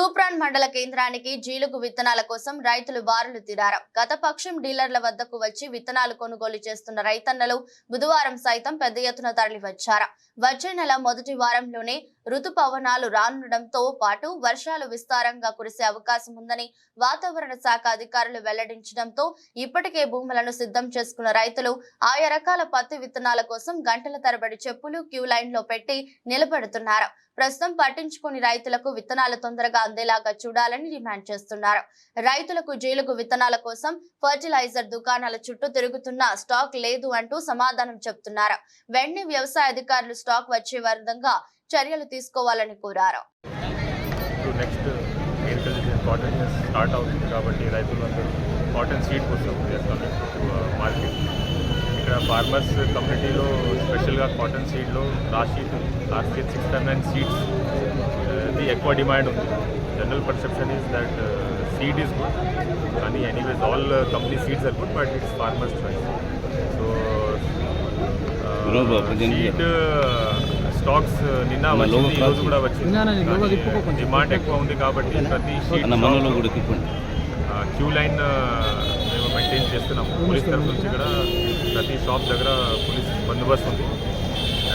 తూప్రాన్ మండల కేంద్రానికి జీలుగు విత్తనాల కోసం రైతులు బారులు తీరారు. గత పక్షం డీలర్ల వద్దకు వచ్చి విత్తనాలు కొనుగోలు చేస్తున్న రైతన్నలు బుధవారం సైతం పెద్ద ఎత్తున తరలివచ్చారు. వచ్చే నెల మొదటి వారంలోనే ఋతుపవనాలు రానుండడంతో పాటు వర్షాలు విస్తారంగా కురిసే అవకాశం ఉందని వాతావరణ శాఖ అధికారులు వెల్లడించడంతో ఇప్పటికే భూములను సిద్ధం చేసుకున్న రైతులు ఆయా రకాల పత్తి విత్తనాల కోసం గంటల తరబడి చెప్పులు క్యూ లైన్లో పెట్టి నిలబెడుతున్నారు. ప్రస్తుతం పట్టించుకుని రైతులకు విత్తనాలు తొందరగా అందేలాగా చూడాలని డిమాండ్ చేస్తున్నారు. రైతులకు జైలుకు విత్తనాల కోసం ఫర్టిలైజర్ దుకాణాల చుట్టూ తిరుగుతున్న స్టాక్ లేదు అంటూ సమాధానం చెప్తున్నారు. వెంటనే వ్యవసాయ అధికారులు స్టాక్ వచ్చే విధంగా చర్యలు తీసుకోవాలని కోరారు. నెక్స్ట్ కాటన్ స్టార్ట్ అవుతుంది కాబట్టి రైతులందరూ కాటన్ సీడ్ కోసం చేస్తున్నారు. ఇక్కడ ఫార్మర్స్ కమ్యూనిటీలో స్పెషల్గా cotton సీడ్లో last sheet last year six hundred seeds ఇది ఎక్కువ డిమాండ్ ఉంది. General perception is that seed is good కానీ anyways all company seeds are good but it's farmers choice so seed stocks నిన్న వచ్చింది logo ఈ రోజు cross కూడా వచ్చింది. డిమాండ్ ఎక్కువ ఉంది కాబట్టి ప్రతి షీట్ క్యూ లైన్ మెయింటైన్ చేస్తున్నాము పోలీస్ తరఫు నుంచి కూడా ప్రతి షాప్ దగ్గర పోలీస్ బందోబస్తు ఉంది.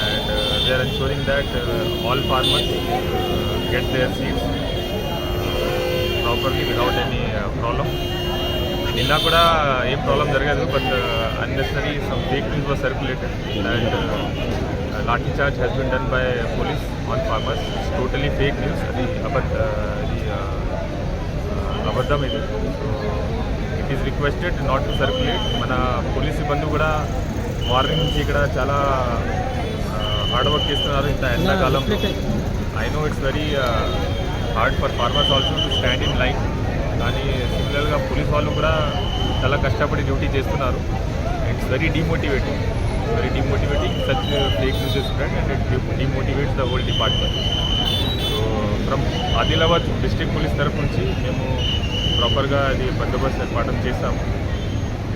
And they ensuring that all farmers get their seeds properly without any problem నిన్న కూడా ఏం ప్రాబ్లం జరగదు but unnecessary some fake news was circulated and lathi charge has been done by police on farmers totally fake news అది అబద్ధ అది uh, uh, అబద్ధం ఇది. So it is requested not to circulate మన పోలీస్ సిబ్బంది కూడా morning నుంచి ఇక్కడ చాలా హార్డ్ వర్క్ చేస్తున్నారు ఇంత ఎండాకాలంలో I know it's very hard for farmers also to stand in line కానీ సిమిలర్గా పోలీస్ వాళ్ళు కూడా చాలా కష్టపడి డ్యూటీ చేస్తున్నారు. It's very demotivating very demotivating such fake news spread and it demotivates the whole department so from Adilabad district police తరఫు నుంచి మేము ప్రాపర్గా అది బందోబస్తు ఏర్పాటు చేస్తాము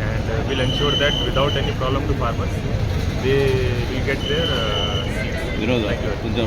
and will ensure that without any problem to farmers they will get their Vinod కొంచెం